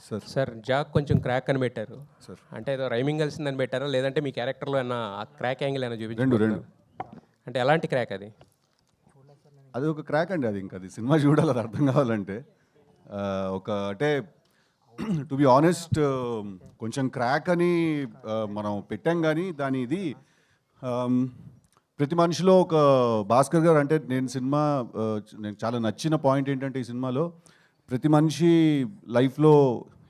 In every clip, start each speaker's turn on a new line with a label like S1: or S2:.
S1: Sir.
S2: Sir Jack కొంచెం crack అని పెట్టారు.
S1: సార్.
S2: అంటే ఏదో రైమింగ్ కలిసిందని పెట్టారా? లేదంటే మీ క్యారెక్టర్లో ఏమన్నా ఆ క్రాక్ యాంగిల్ ఏమైనా
S1: రెండు
S2: చూపించారు
S1: రెండు.
S2: అంటే ఎలాంటి క్రాక్ అది?
S1: అది ఒక క్రాక్ అండి అది ఇంకా. అది సినిమా చూడాలి అది అర్థం కావాలంటే ఆ, ఒక అంటే టు బి ఆనెస్ట్ కొంచెం క్రాక్ అని ఆ, మనం పెట్టాం కానీ దాని ఇది ఆమ్, ప్రతి మనిషిలో ఒక భాస్కర్ గారు అంటే నేను సినిమా ఆ, నేను చాలా నచ్చిన పాయింట్ ఏంటంటే ఈ సినిమాలో ప్రతి మనిషి లైఫ్లో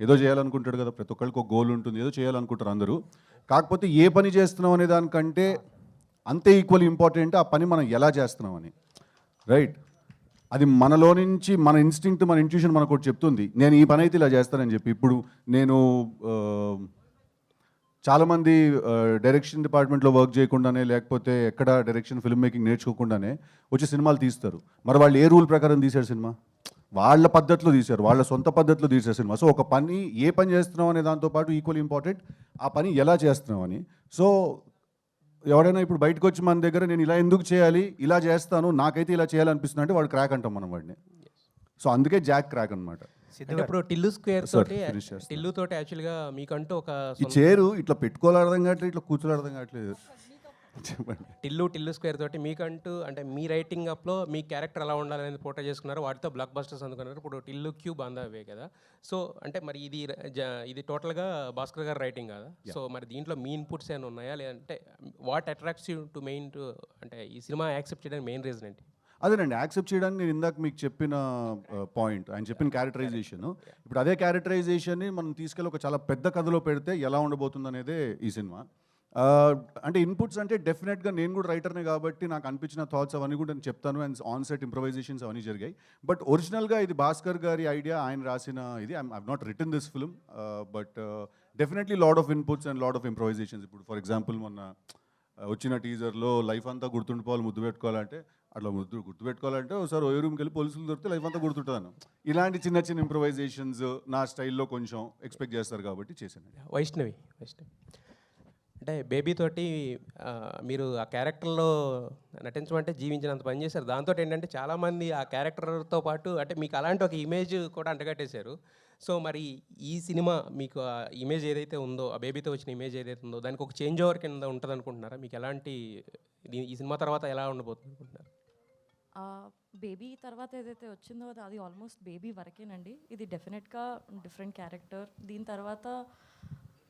S1: ఏదో చేయాలనుకుంటాడు కదా ప్రతి ఒక్కరికి ఒక గోల్ ఉంటుంది ఏదో చేయాలనుకుంటారు అందరూ. కాకపోతే ఏ పని చేస్తున్నాం అనే దానికంటే అంతే ఈక్వల్ ఇంపార్టెంట్ ఆ పని మనం ఎలా చేస్తున్నామని రైట్ అది మనలో నుంచి మన ఇన్స్టింక్ట్ మన ఇంట్యూషన్ మనకు ఒకటి చెప్తుంది నేను ఈ పని అయితే ఇలా చేస్తానని చెప్పి. ఇప్పుడు నేను చాలామంది డైరెక్షన్ డిపార్ట్మెంట్లో వర్క్ చేయకుండానే లేకపోతే ఎక్కడ డైరెక్షన్ ఫిల్మ్ మేకింగ్ నేర్చుకోకుండానే వచ్చి సినిమాలు తీస్తారు. మరి వాళ్ళు ఏ రూల్ ప్రకారం తీశారు సినిమా? వాళ్ళ పద్ధతిలో తీశారు వాళ్ళ సొంత పద్ధతిలో తీశారు సినిమా. సో ఒక పని ఏ పని చేస్తున్నాం అనే దాంతోపాటు ఈక్వల్ ఇంపార్టెంట్ ఆ పని ఎలా చేస్తున్నాం అని. సో ఎవడైనా ఇప్పుడు బయటకు వచ్చి మన దగ్గర నేను ఇలా ఎందుకు చేయాలి ఇలా చేస్తాను నాకైతే ఇలా చేయాలనిపిస్తుంది అంటే వాడు క్రాక్ అంటాం మనం వాడిని. సో అందుకే జాక్ క్రాక్ అనమాట
S2: ఇప్పుడు టిల్లు స్క్వేర్ తోటి
S1: finish చేస్తాను.
S2: టిల్లు తోటి యాక్చువల్గా మీకంటూ ఒక
S1: ఈ చేరు ఇట్లా పెట్టుకోవాలి అర్థం కావట్లేదు ఇట్లా కూర్చోవాలి అర్థం కావట్లేదు.
S2: టిల్లు టిల్లు స్క్వేర్ తోటి మీకంటూ అంటే మీ రైటింగ్ అప్లో మీ క్యారెక్టర్ ఎలా ఉండాలనేది పోర్ట్రే చేసుకున్నారు. వాటితో బ్లాక్ బస్టర్స్ అందుకున్నారు. ఇప్పుడు టిల్లు క్యూ బాంధవే కదా. సో అంటే మరి ఇది ఇది టోటల్గా భాస్కర్ గారు రైటింగ్ కదా? సో మరి దీంట్లో మీ ఇన్పుట్స్ ఏమైనా ఉన్నాయా? లేదంటే what attracts you to main to అంటే ఈ సినిమా యాక్సెప్ట్ చేయడానికి మెయిన్ రీజన్ ఏంటి?
S1: అదేనండి. యాక్సెప్ట్ చేయడానికి నేను ఇందాక మీకు చెప్పిన పాయింట్ ఆయన చెప్పిన క్యారెక్టరైజేషన్. ఇప్పుడు అదే క్యారెక్టరైజేషన్ని మనం తీసుకెళ్ళి ఒక చాలా పెద్ద కథలో పెడితే ఎలా ఉండబోతుంది అనేదే ఈ సినిమా. అంటే ఇన్పుట్స్ అంటే డెఫినెట్గా నేను కూడా రైటర్నే కాబట్టి నాకు అనిపించిన థాట్స్ అవన్నీ కూడా నేను చెప్తాను అండ్ ఆన్ సెట్ ఇంప్రవైజేషన్స్ అవన్నీ జరిగాయి. బట్ ఒరిజినల్గా ఇది భాస్కర్ గారి ఐడియా ఆయన రాసిన ఇది. I not written this film but definitely lot of inputs and lot of improvisations ఇప్పుడు ఫర్ ఎగ్జాంపుల్ మొన్న uh, వచ్చిన టీజర్లో లైఫ్ అంతా గుర్తుండిపోవాలి ముద్దు పెట్టుకోవాలంటే అట్లా ముద్దు గుర్తుపెట్టుకోవాలంటే ఒకసారి ఓ రూమ్కి వెళ్ళి పోలీసులు దొరికితే లైఫ్ అంతా గుర్తుంటాను ఇలాంటి చిన్న చిన్న ఇంప్రవైజేషన్స్ నా స్టైల్లో కొంచెం ఎక్స్పెక్ట్ చేస్తారు కాబట్టి చేశాను.
S2: వైష్ణవి వైష్ణవి. అంటే బేబీ తోటి మీరు ఆ క్యారెక్టర్లో నటించమంటే జీవించినంత పని చేశారు. దాంతో ఏంటంటే చాలామంది ఆ క్యారెక్టర్తో పాటు అంటే మీకు అలాంటి ఒక ఇమేజ్ కూడా అంటగట్టేశారు. సో మరి ఈ సినిమా మీకు ఆ ఇమేజ్ ఏదైతే ఉందో ఆ బేబీతో వచ్చిన ఇమేజ్ ఏదైతే ఉందో దానికి ఒక చేంజ్ ఓవర్ కింద ఉంటుంది అనుకుంటున్నారా మీకు ఎలాంటి ఈ సినిమా తర్వాత ఎలా ఉండబోతుంది అనుకుంటున్నారు
S3: బేబీ తర్వాత ఏదైతే వచ్చిందో అది ఆల్మోస్ట్ బేబీ వరకేనండి. ఇది డెఫినెట్గా డిఫరెంట్ క్యారెక్టర్. దీని తర్వాత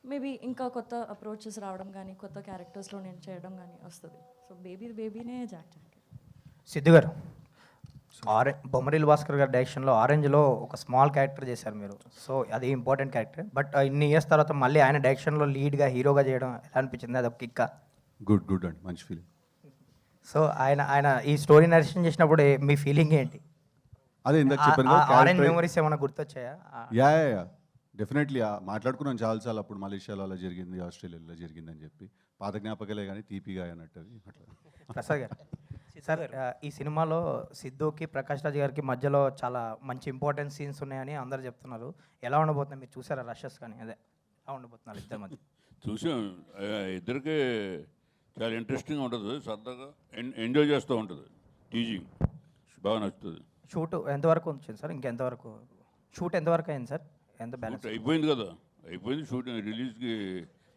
S3: మేబీ ఇంకా కొత్త అప్రోచెస్ రావడం కానీ కొత్త క్యారెక్టర్స్లో నేను చేయడం కానీ వస్తుంది. So baby బేబీనే Jack Jack
S4: Siddhu garu Orange Bommarillu Bhaskar గారి డైరెక్షన్లో ఆరెంజ్లో ఒక స్మాల్ క్యారెక్టర్ చేశారు మీరు. సో అది ఇంపార్టెంట్ క్యారెక్టర్ బట్ ఇన్ని ఇయర్స్ తర్వాత మళ్ళీ ఆయన డైరెక్షన్లో లీడ్గా హీరోగా చేయడం ఎలా అనిపించింది? అది ఒక కిక్క
S1: గుడ్ గుడ్ అండి. మంచి ఫీలింగ్
S4: సో ఆయన ఆయన ఈ స్టోరీ నరేషన్ చేసినప్పుడు మీ ఫీలింగ్ ఏంటి?
S1: అదే ఇందాక చెప్పాను కదా,
S4: ఆరెంజ్
S1: character-
S4: మెమరీస్ ఏమైనా గుర్తొచ్చాయా?
S1: Yeah yeah. డెఫినెట్లీ మాట్లాడుకున్నాం చాలా చాలా అప్పుడు మలేషియాలో అలా జరిగింది ఆస్ట్రేలియాలో జరిగింది అని చెప్పి. పాత జ్ఞాపకాలే కానీ తీపిగా అన్నట్టు అట్లా.
S4: ప్రసాద్ గారు సార్ ఈ సినిమాలో సిద్ధుకి ప్రకాష్ రాజ్ గారికి మధ్యలో చాలా మంచి ఇంపార్టెంట్ సీన్స్ ఉన్నాయని అందరు చెప్తున్నారు. ఎలా ఉండబోతుంది మీరు చూసారా రషెస్ కానీ? అదే ఎలా ఉండబోతున్నారు ఇద్దరి మధ్య?
S5: చూసాం. ఇద్దరికి చాలా ఇంట్రెస్టింగ్గా ఉంటుంది. సరదాగా ఎంజాయ్ చేస్తూ ఉంటుంది. టీజింగ్. బాగా నచ్చుతుంది.
S4: షూట్ ఎంతవరకు వచ్చింది సార్? ఇంకెంతవరకు? షూట్ ఎంతవరకు అయింది సార్? ఎంత బ్యాలెన్స్
S5: అయిపోయింది కదా. అయిపోయింది షూటింగ్ రిలీజ్కి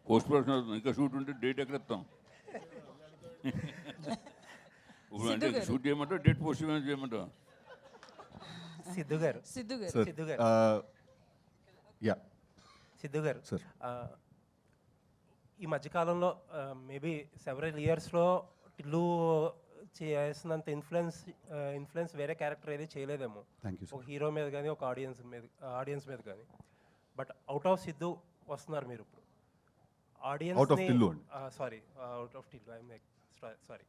S5: పోస్ట్ ప్రొడక్షన్ అవుతుంది. ఇంకా షూట్ ఉంటే డేట్ ఎక్కడ ఇస్తాం ఇప్పుడు అంటే షూట్ చేయమంటావు? డేట్ పోస్ట్ చేయమంటావు?
S4: సిద్ధు గారు.
S6: సిద్ధు గారు.
S4: సిద్ధు గారు.
S1: యా
S4: సిద్ధు గారు
S1: సార్
S7: ఆ, ఈ మధ్యకాలంలో మేబీ సెవెరల్ ఇయర్స్లో టిల్లు చేసినంత ఇన్ఫ్లుయెన్స్ ఇన్ఫ్లుయెన్స్ వేరే క్యారెక్టర్ ఏది చేయలేదేమో. ఒక హీరో మీద కానీ ఒక ఆడియన్స్ మీద ఆడియన్స్ మీద కానీ బట్ అవుట్ ఆఫ్ సిద్ధు వస్తున్నారు మీరు ఇప్పుడు. Audience. Sorry out of Tillu sorry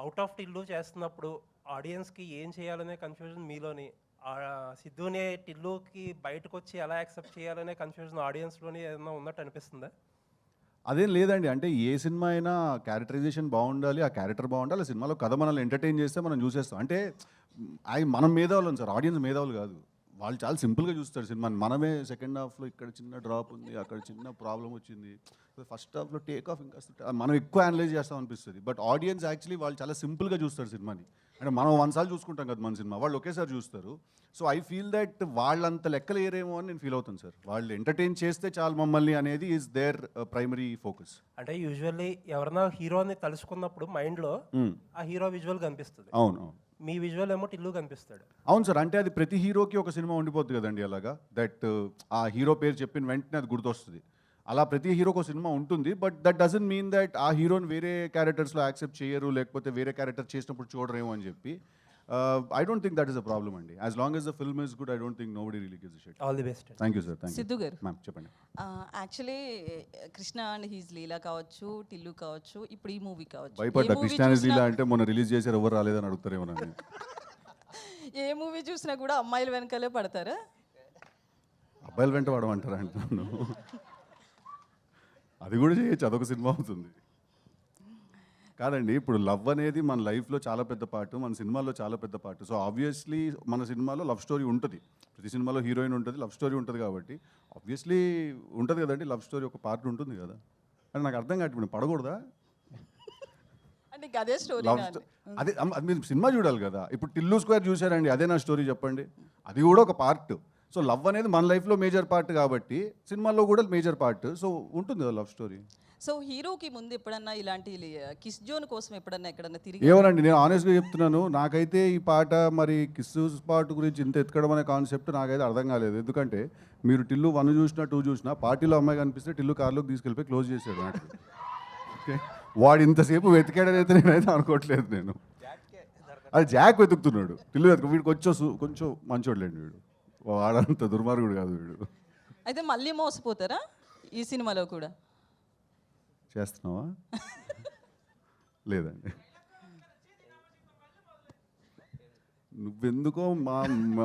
S7: out of Tillu చేస్తున్నప్పుడు ఆడియన్స్కి ఏం చేయాలనే కన్ఫ్యూజన్ మీలోని సిద్ధునే టిల్లుకి బయటకు వచ్చి ఎలా యాక్సెప్ట్ చేయాలనే కన్ఫ్యూజన్ ఆడియన్స్లోని ఏదైనా ఉన్నట్టు అనిపిస్తుందా?
S1: అదేం లేదండి. అంటే ఏ సినిమా అయినా క్యారెక్టరైజేషన్ బాగుండాలి. ఆ క్యారెక్టర్ బాగుండాలి. ఆ సినిమాలో కథ మనల్ని ఎంటర్టైన్ చేస్తే మనం చూసేస్తాం. అంటే అవి మనం మేధావులం సార్. ఆడియన్స్ మేధావులు కాదు. వాళ్ళు చాలా సింపుల్గా చూస్తారు సినిమాని. మనమే సెకండ్ హాఫ్లో ఇక్కడ చిన్న డ్రాప్ ఉంది. అక్కడ చిన్న ప్రాబ్లం వచ్చింది. ఫస్ట్ హాఫ్లో టేక్ ఆఫ్ ఇంకా మనం ఎక్కువ అనలైజ్ చేస్తాం అనిపిస్తుంది. బట్ ఆడియన్స్ యాక్చువల్లీ వాళ్ళు చాలా సింపుల్గా చూస్తారు సినిమాని. అంటే మనం వన్సార్లు చూసుకుంటాం కదా మన సినిమా. వాళ్ళు ఒకేసారి చూస్తారు. సో ఐ ఫీల్ దట్ వాళ్ళంత లెక్కలు ఏరేమో అని నేను ఫీల్ అవుతాను సార్. వాళ్ళు ఎంటర్టైన్ చేస్తే చాలు మమ్మల్ని అనేది ఈజ్ దేర్ ప్రైమరీ ఫోకస్
S7: అంటే యూజువల్లీ ఎవరైనా హీరోని తలుచుకున్నప్పుడు మైండ్లో ఆ హీరో విజువల్ కనిపిస్తుంది.
S1: అవును అవును.
S7: మీ విజువల్ ఏమో టిల్లు కనిపిస్తాడు.
S1: అవును సార్. అంటే అది ప్రతి హీరోకి ఒక సినిమా ఉండిపోద్ది కదండి అలాగా? దట్ ఆ హీరో పేరు చెప్పిన వెంటనే అది గుర్తొస్తుంది. అలా ప్రతి హీరోకి ఒక సినిమా ఉంటుంది but that doesn't mean that ఆ హీరోని వేరే క్యారెక్టర్స్లో యాక్సెప్ట్ చేయరు లేకపోతే వేరే క్యారెక్టర్ చేసినప్పుడు చూడరేమో అని చెప్పి. I don't think that is a problem అండి as long as the film is good I don't think nobody really gives shit
S7: all the best
S1: thank you sir thank
S6: Siddhu garu
S1: ma'am చెప్పండి.
S6: Actually Krishna and his Leela కావచ్చు టిల్లు కావచ్చు ఇప్పుడు ఈ movie కావచ్చు.
S1: భయపడ్డా?
S6: ఏ movie
S1: Christianity
S6: చూసినా-
S1: అంటే మొన్న రిలీజ్ చేశారు ఎవరు రాలేదని అడుగుతారేమో నన్ను.
S6: ఏ మూవీ చూసినా కూడా అమ్మాయిల వెనకాలే పడతారా?
S1: అబ్బాయిలు వెంట పడమంటారా అంటున్నాను. అది కూడా చేయొచ్చు అదొక సినిమా అవుతుంది. కాదండి ఇప్పుడు లవ్ అనేది మన లైఫ్లో చాలా పెద్ద పార్ట్ మన సినిమాలో చాలా పెద్ద పార్ట్ సో ఆబ్వియస్లీ మన సినిమాలో లవ్ స్టోరీ ఉంటుంది. ప్రతి సినిమాలో హీరోయిన్ ఉంటుంది లవ్ స్టోరీ ఉంటుంది కాబట్టి ఆబ్వియస్లీ ఉంటుంది కదండి లవ్ స్టోరీ ఒక పార్ట్ ఉంటుంది కదా. అని నాకు అర్థం ఇప్పుడు పడకూడదా?
S6: అంటే అదే స్టోరీ
S1: లవ్ స్టో- అదే మీరు సినిమా చూడాలి కదా. ఇప్పుడు టిల్లు స్క్వేర్ చూసారండి అదే నా స్టోరీ చెప్పండి. అది కూడా ఒక పార్ట్. సో లవ్ అనేది మన లైఫ్లో మేజర్ పార్ట్ కాబట్టి సినిమాలో కూడా మేజర్ పార్ట్. సో ఉంటుంది కదా లవ్ స్టోరీ?
S6: సో హీరోకి ముందు ఎప్పుడన్నా ఇలాంటి కిస్ జోన్ కోసం ఎప్పుడన్నా ఎక్కడన్నా తిరిగి
S1: ఏమోనండి నేను ఆనెస్ట్గా చెప్తున్నాను. నాకైతే ఈ పాట మరి కిస్సు పాట గురించి ఇంత ఎత్తుకడం అనే కాన్సెప్ట్ నాకైతే అర్థం కాలేదు. ఎందుకంటే మీరు టిల్లు వన్ చూసినా టూ చూసినా పార్టీలో అమ్మాయి కనిపిస్తే టిల్లు కార్లోకి తీసుకెళ్ళిపోయి క్లోజ్ చేశాడు నాకు. ఓకే? వాడు ఇంతసేపు వెతికాడని అయితే నేనైతే అనుకోవట్లేదు నేను. అది జాక్ వెతుకుతున్నాడు. టిల్లు వెతుకు వీడు కొంచెం కొంచెం మంచోడులేండి వీడు. వాడంత దుర్మార్గుడు కాదు వీడు.
S6: అయితే మళ్ళీ మోసపోతారా ఈ సినిమాలో కూడా?
S1: చేస్తున్నావా? లేదండి. నువ్వెందుకో మా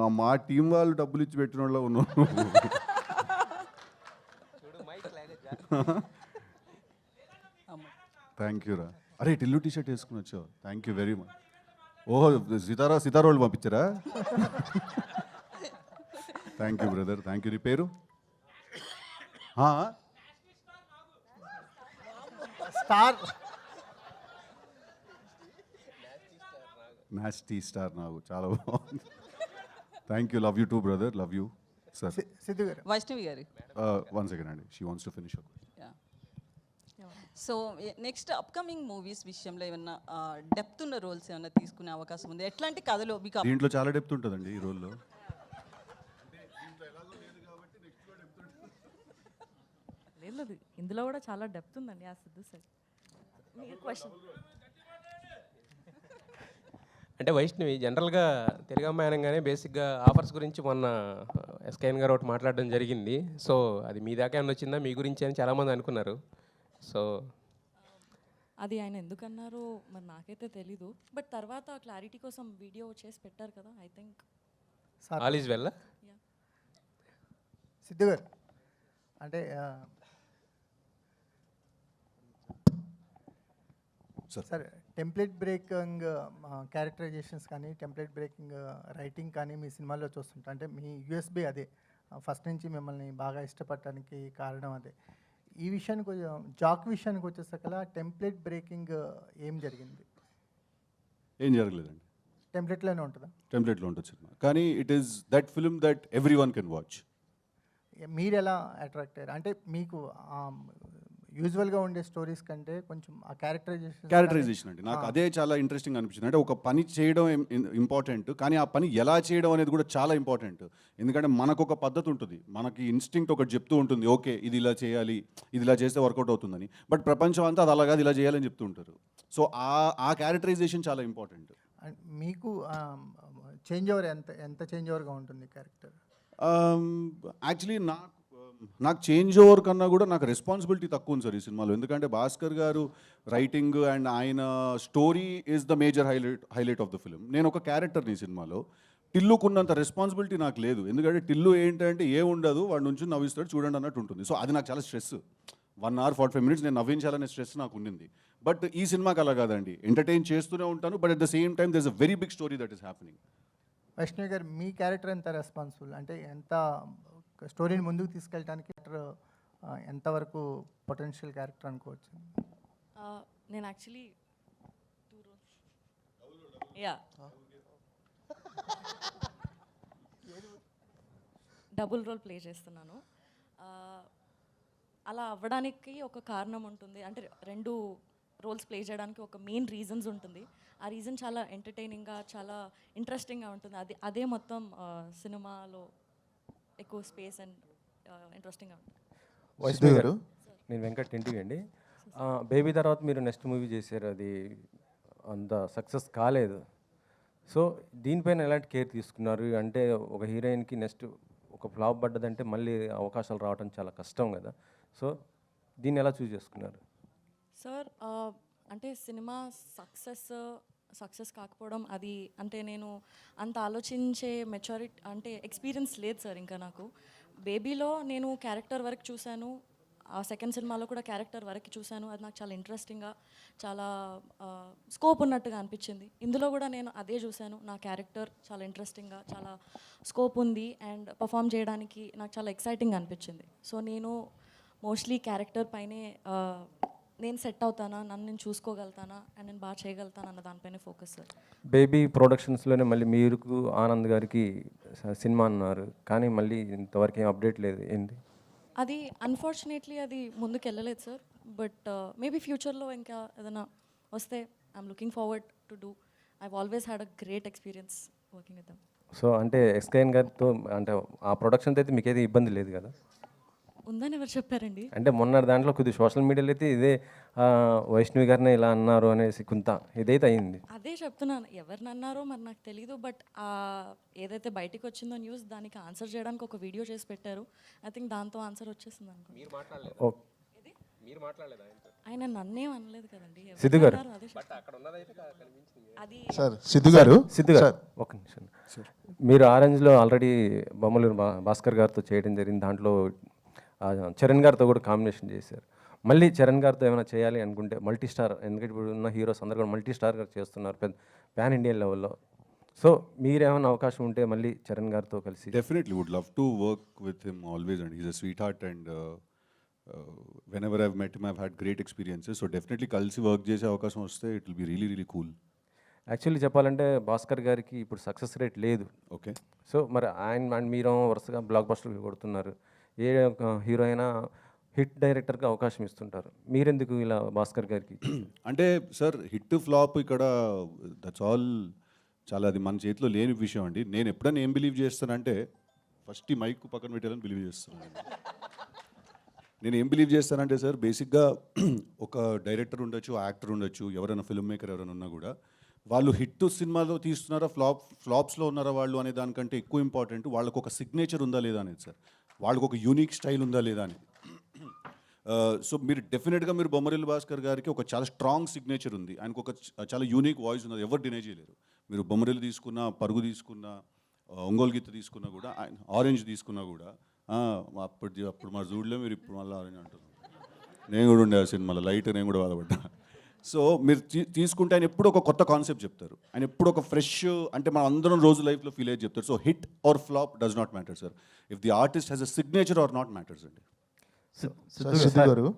S1: మా- టీం వాళ్ళు డబ్బులు ఇచ్చి పెట్టిన వాళ్ళ ఉన్నావు. థ్యాంక్ యూ రా. అరే టిల్లు టీ షర్ట్ వేసుకుని వచ్చావు. థ్యాంక్ యూ వెరీ మచ్ ఓహో సితారా సితారా వాళ్ళు పంపించారా? Thank you brother thank you నీ పేరు?
S8: స్టార్
S1: నాస్టీ స్టార్ నాకు చాలా బాగుంది thank you love you too brother love you sir
S8: C- Siddhu garu.
S6: Vaishnavi గారి.
S1: వన్ సెకండ్ అండి she wants to finish
S6: so next upcoming movies విషయంలో ఏమన్నా డెప్త్ ఉన్న రోల్స్ ఏమన్నా తీసుకునే అవకాశం ఉంది? ఎట్లాంటి కథలో మీకు
S1: దీంట్లో చాలా డెప్త్ ఉంటుందండి ఈ రోల్లో
S3: లేదు ఇందులో కూడా చాలా డెప్త్ ఉందండి ఆ సిద్ధు సార్ మీరు క్వశ్చన్
S2: అంటే వైష్ణవి జనరల్గా తెలుగు అమ్మాయి అనగానే బేసిక్గా ఆఫర్స్ గురించి మొన్న ఎస్కేఎన్ గారు ఒకటి మాట్లాడడం జరిగింది. సో అది మీ దాకా ఏమన్నా వచ్చిందా? మీ గురించి అని చాలామంది అనుకున్నారు. సో
S3: అది ఆయన ఎందుకన్నారో మరి నాకైతే తెలీదు. బట్ తర్వాత క్లారిటీ కోసం వీడియో చేసి పెట్టారు కదా I think
S8: sir.
S2: All is well?
S8: Siddhu garu అంటే
S1: sir
S8: sir template breaking characterisations కానీ టెంప్లెట్ బ్రేకింగ్ రైటింగ్ కానీ మీ సినిమాల్లో చూస్తుంటా. అంటే మీ యూఎస్బి అదే. ఫస్ట్ నుంచి మిమ్మల్ని బాగా ఇష్టపడటానికి కారణం అదే. ఈ విషయానికి జాక్ విషయానికి వచ్చేసరికల్లా టెంప్లెట్ బ్రేకింగ్ ఏం జరిగింది?
S1: ఏం జరగలేదండి.
S8: టెంప్లెట్లోనే ఉంటుందా?
S1: టెంప్లెట్లో ఉంటుంది సినిమా. కానీ it is that film that everyone can watch
S8: మీరు ఎలా అట్రాక్ట్ అయ్యారు? అంటే మీకు యూజువల్గా ఉండే స్టోరీస్ కంటే కొంచెం ఆ క్యారెక్టరైజేషన్
S1: క్యారెక్టరైజేషన్ అండి. నాకు అదే చాలా ఇంట్రెస్టింగ్ అనిపించింది. అంటే ఒక పని చేయడం ఇంపార్టెంట్ కానీ ఆ పని ఎలా చేయడం అనేది కూడా చాలా ఇంపార్టెంట్. ఎందుకంటే మనకు ఒక పద్ధతి ఉంటుంది. మనకి ఇన్స్టింక్ట్ ఒకటి చెప్తూ ఉంటుంది ఓకే ఇది ఇలా చేయాలి ఇది ఇలా చేస్తే వర్కౌట్ అవుతుందని. బట్ ప్రపంచం అంతా అది అలాగా ఇది ఇలా చేయాలని చెప్తూ ఉంటారు. సో ఆ ఆ క్యారెక్టరైజేషన్ చాలా ఇంపార్టెంట్.
S8: అండ్ మీకు చేంజ్ ఓవర్ ఎంత ఎంత చేంజ్ ఓవర్గా ఉంటుంది క్యారెక్టర్?
S1: యాక్చువల్లీ నాకు నాకు చేంజ్ ఓవర్ కన్నా కూడా నాకు రెస్పాన్సిబిలిటీ తక్కువ ఉంది సార్ ఈ సినిమాలో. ఎందుకంటే భాస్కర్ గారు రైటింగ్ అండ్ ఆయన story is the major highlight highlight of the film నేను ఒక క్యారెక్టర్ని ఈ సినిమాలో. టిల్లుకున్నంత రెస్పాన్సిబిలిటీ నాకు లేదు. ఎందుకంటే టిల్లు ఏంటంటే ఏ ఉండదు వాడి నుంచి నవ్విస్తాడు చూడండి అన్నట్టు ఉంటుంది. సో అది నాకు చాలా stress one hour forty five minutes నేను నవ్వించాలనే స్ట్రెస్ నాకు ఉండింది బట్ ఈ సినిమాకి అలా కాదండి. ఎంటర్టైన్ చేస్తూనే ఉంటాను but at the same time there is a very big story that is happening
S8: Vaishnavi garu me character ఎంత రెస్పాన్సిబుల్ అంటే ఎంత స్టోరీని ముందుకు తీసుకెళ్ళడానికి character, ఎంతవరకు పొటెన్షియల్ క్యారెక్టర్ అనుకోవచ్చు?
S3: నేను actually two yeah. Double role play చేస్తున్నాను. అలా అవ్వడానికి ఒక కారణం ఉంటుంది. అంటే రెండు రోల్స్ ప్లే చేయడానికి ఒక మెయిన్ రీజన్స్ ఉంటుంది. ఆ రీజన్ చాలా ఎంటర్టైనింగ్గా చాలా ఇంట్రెస్టింగ్గా ఉంటుంది. అది అదే మొత్తం సినిమాలో ఎక్కువ స్పేస్ అండ్ ఇంట్రెస్టింగ్గా ఉంటుంది
S9: వైష్ణవి గారు నేను వెంకట్ ఇంటివి అండి. బేబీ తర్వాత మీరు నెక్స్ట్ మూవీ చేశారు అది అంత సక్సెస్ కాలేదు. సో దీనిపైన ఎలాంటి కేర్ తీసుకున్నారు? అంటే ఒక హీరోయిన్కి నెక్స్ట్ ఒక ఫ్లాప్ పడ్డదంటే మళ్ళీ అవకాశాలు రావడం చాలా కష్టం కదా. సో దీన్ని ఎలా చూస్ చేసుకున్నారు?
S3: సార్ ఆ, అంటే సినిమా సక్సెస్ సక్సెస్ కాకపోవడం అది అంటే నేను అంత ఆలోచించే మెచ్యూరిటీ అంటే ఎక్స్పీరియన్స్ లేదు సార్ ఇంకా నాకు. బేబీలో నేను క్యారెక్టర్ వరకు చూశాను. ఆ సెకండ్ సినిమాలో కూడా క్యారెక్టర్ వరకు చూశాను. అది నాకు చాలా ఇంట్రెస్టింగ్గా చాలా స్కోప్ ఉన్నట్టుగా అనిపించింది. ఇందులో కూడా నేను అదే చూశాను. నా క్యారెక్టర్ చాలా ఇంట్రెస్టింగ్గా చాలా స్కోప్ ఉంది అండ్ పర్ఫామ్ చేయడానికి నాకు చాలా ఎక్సైటింగ్ అనిపించింది. సో నేను మోస్ట్లీ క్యారెక్టర్ పైనే నేను సెట్ అవుతానా? నన్ను నేను చూసుకోగలుగుతానా? అండ్ నేను బాగా చేయగలుగుతానా అన్న దానిపైనే ఫోకస్ సార్
S9: బేబీ ప్రొడక్షన్స్లోనే మళ్ళీ మీకు ఆనంద్ గారికి సినిమా అన్నారు. కానీ మళ్ళీ ఇంతవరకు ఏం అప్డేట్ లేదు. ఏంటి
S3: అది అన్ఫార్చునేట్లీ అది ముందుకు వెళ్ళలేదు సార్ బట్ మేబీ ఫ్యూచర్లో ఇంకా ఏదైనా వస్తే I'm looking forward to do I always had a great experience working with them
S9: so అంటే ఎస్కేఎన్ గారితో అంటే ఆ ప్రొడక్షన్తో అయితే మీకైతే ఇబ్బంది లేదు కదా?
S3: ఉందని ఎవరు చెప్పారండి?
S9: అంటే మొన్న దాంట్లో కొద్ది సోషల్ మీడియాలో అయితే ఇదే వైష్ణవి గారిని ఇలా అన్నారు అనేసి కొంత ఇదైతే అయింది.
S3: అదే చెప్తున్నాను. ఎవరిని అన్నారో మరి నాకు తెలీదు బట్ ఏదైతే బయటికి వచ్చిందో న్యూస్ దానికి ఆన్సర్ చేయడానికి ఒక వీడియో చేసి పెట్టారు. ఐ థింక్ దాంతో ఆన్సర్ వచ్చేసింది అనుకో.
S2: మీరు మాట్లాడలేదు?
S9: ఓ.
S2: మీరు మాట్లాడలేదు ఆయనతో?
S3: ఆయన నన్నేం అనలేదు కదండి.
S9: సిద్ధు గారు.
S3: అదే
S10: సార్ సిద్ధు గారు.
S9: సిద్ధు గారు. ఒక నిమిషం. మీరు ఆరెంజ్లో ఆల్రెడీ బొమ్మలూరు భా- భాస్కర్ గారితో చేయడం జరిగింది. దాంట్లో చరణ్ గారితో కూడా కాంబినేషన్ చేశారు. మళ్ళీ చరణ్ గారితో ఏమైనా చేయాలి అనుకుంటే మల్టీ స్టార్ ఎందుకంటే ఇప్పుడు ఉన్న హీరోస్ అందరూ కూడా మల్టీ స్టార్ గారు చేస్తున్నారు పెద్ద పాన్ ఇండియన్ లెవెల్లో సో మీరేమైనా అవకాశం ఉంటే మళ్ళీ చరణ్ గారితో కలిసి.
S1: Would love to work with him always, and he's a sweetheart. And uh, uh, whenever I've met him, I've had great experiences. So definitely, కలిసి వర్క్ చేసే అవకాశం వస్తే it will be really really cool
S9: actually చెప్పాలంటే భాస్కర్ గారికి ఇప్పుడు success rate లేదు.
S1: Okay
S9: so మరి ఆయన అండ్ మీరు వరుసగా బ్లాక్ బస్టర్ కొడుతున్నారు. ఏ ఒక హీరో అయినా హిట్ డైరెక్టర్కి అవకాశం ఇస్తుంటారు. మీరెందుకు ఇలా భాస్కర్ గారికి?
S1: అంటే సార్ హిట్ ఫ్లాప్ ఇక్కడ దట్స్ ఆల్ చాలా అది మన చేతిలో లేని విషయం అండి. నేను ఎప్పుడైనా ఏం బిలీవ్ చేస్తానంటే ఫస్ట్ ఈ మైక్ పక్కన పెట్టాలని బిలీవ్ చేస్తున్నాను. నేను ఏం బిలీవ్ చేస్తానంటే సార్ బేసిక్గా ఒక డైరెక్టర్ ఉండొచ్చు యాక్టర్ ఉండొచ్చు ఎవరైనా ఫిల్మ్ మేకర్ ఎవరైనా ఉన్నా కూడా వాళ్ళు హిట్ సినిమాలో తీస్తున్నారా ఫ్లాప్ ఫ్లాప్స్లో ఉన్నారా వాళ్ళు అనే దానికంటే ఎక్కువ ఇంపార్టెంట్ వాళ్ళకు ఒక సిగ్నేచర్ ఉందా లేదా అనేది సార్. వాళ్ళకు ఒక యూనిక్ స్టైల్ ఉందా లేదా అని. Uh, సో మీరు డెఫినెట్గా మీరు బొమ్మరిల్లు భాస్కర్ గారికి ఒక చాలా స్ట్రాంగ్ సిగ్నేచర్ ఉంది. ఆయనకు ఒక uh, చాలా యూనిక్ వాయిస్ ఉన్నది. ఎవరు డినై చేయలేరు. మీరు బొమ్మరిల్లు తీసుకున్నా పరుగు తీసుకున్నా uh, ఒంగోలు గీత తీసుకున్నా కూడా ఆయన ఆరెంజ్ తీసుకున్నా కూడా అప్పటి అప్పుడు అప్పుడు మా జూడ్లో మీరు ఇప్పుడు మళ్ళీ ఆరెంజ్ అంటున్నారు. నేను కూడా ఉండే ఆ సినిమాలో లైట్ నేను కూడా బాధపడ్డా. సో మీరు తీసుకుంటే ఆయన ఎప్పుడు ఒక కొత్త కాన్సెప్ట్ చెప్తారు. ఆయన ఎప్పుడు ఒక ఫ్రెష్ అంటే మనం అందరం రోజు లైఫ్లో ఫీల్ అయ్యి చెప్తారు. So hit or flop does not matter sir if the artist has a signature or not matters అండి.
S10: గారు.